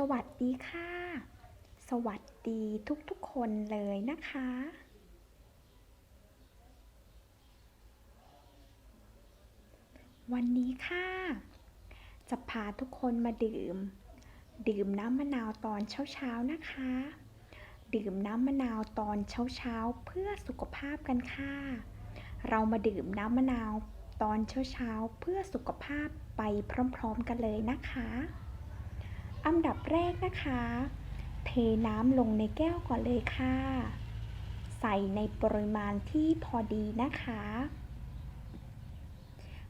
สวัสดีค่ะ สวัสดีทุกๆคนเลยนะคะ วันนี้ค่ะ จะพาทุกคนมาดื่ม ดื่มน้ำมะนาวตอนเช้าๆนะคะ ดื่มน้ำมะนาวตอนเช้าๆเพื่อสุขภาพกันค่ะ เรามาดื่มน้ำมะนาวตอนเช้าๆเพื่อสุขภาพไปพร้อมๆกันเลยนะคะ อันดับแรกนะคะ เทน้ำลงในแก้วก่อนเลยค่ะ ใส่ในปริมาณที่พอดีนะคะ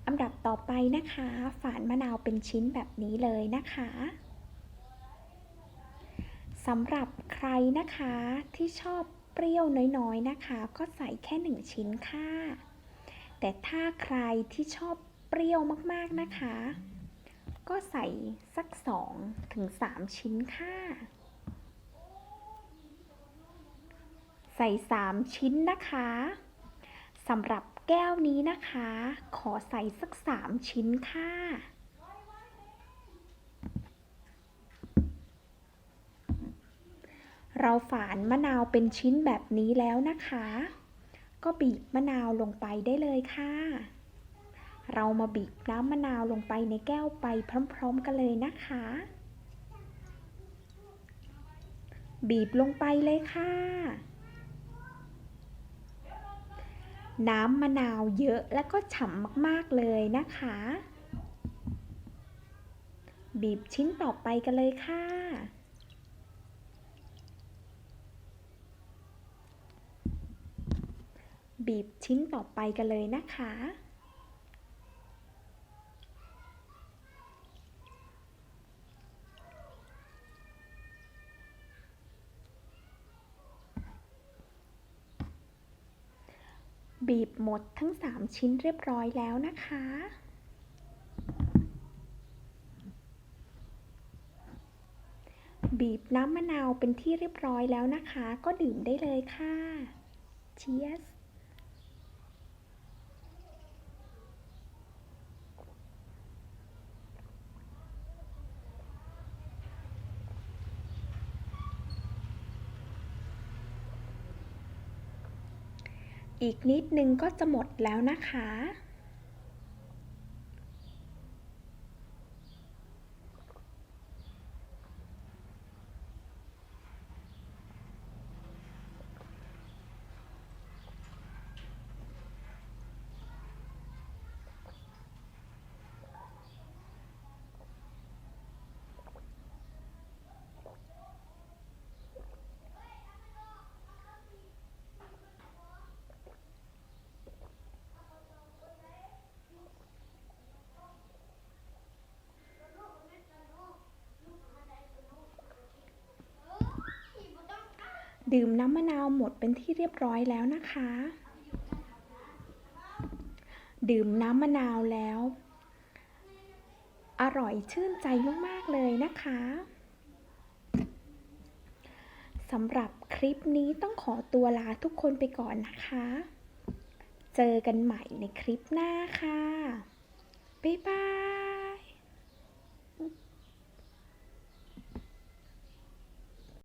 อันดับต่อไปนะคะ ฝานมะนาวเป็นชิ้นแบบนี้เลยนะคะสำหรับใครนะคะที่ชอบเปรี้ยวน้อยๆนะคะ ก็ใส่แค่ 1 ชิ้นค่ะ แต่ถ้าใครที่ชอบเปรี้ยวมากๆนะคะ ก็ใส่สัก2ถึง3ชิ้นค่ะ ใส่3ชิ้นนะคะสำหรับแก้วนี้นะคะ ขอใส่สัก3ชิ้นค่ะเราฝานมะนาวเป็นชิ้นแบบนี้แล้วนะคะ ก็บีบมะนาวลงไปได้เลยค่ะ เรามาบีบน้ำมะนาวลงไปในแก้วไปพร้อมๆกันเลยนะคะ บีบลงไปเลยค่ะ น้ำมะนาวเยอะและก็ฉ่ำมากๆเลยนะคะ บีบชิ้นต่อไปกันเลยค่ะบีบชิ้นต่อไปกันเลยนะคะ บีบหมดทั้ง 3 ชิ้นเรียบร้อยแล้วนะคะ บีบน้ำมะนาวเป็นที่เรียบร้อยแล้วนะคะ ก็ดื่มได้เลยค่ะ Cheers อีกนิดนึงก็จะหมดแล้วนะคะ ดื่มน้ำมะนาวหมดเป็นที่เรียบร้อยแล้วนะคะ ดื่มน้ำมะนาวแล้ว อร่อยชื่นใจมาก ๆ เลยนะคะสำหรับคลิปนี้ต้องขอตัวลาทุกคนไปก่อนนะคะ เจอกันใหม่ในคลิปหน้าค่ะ บ๊ายบาย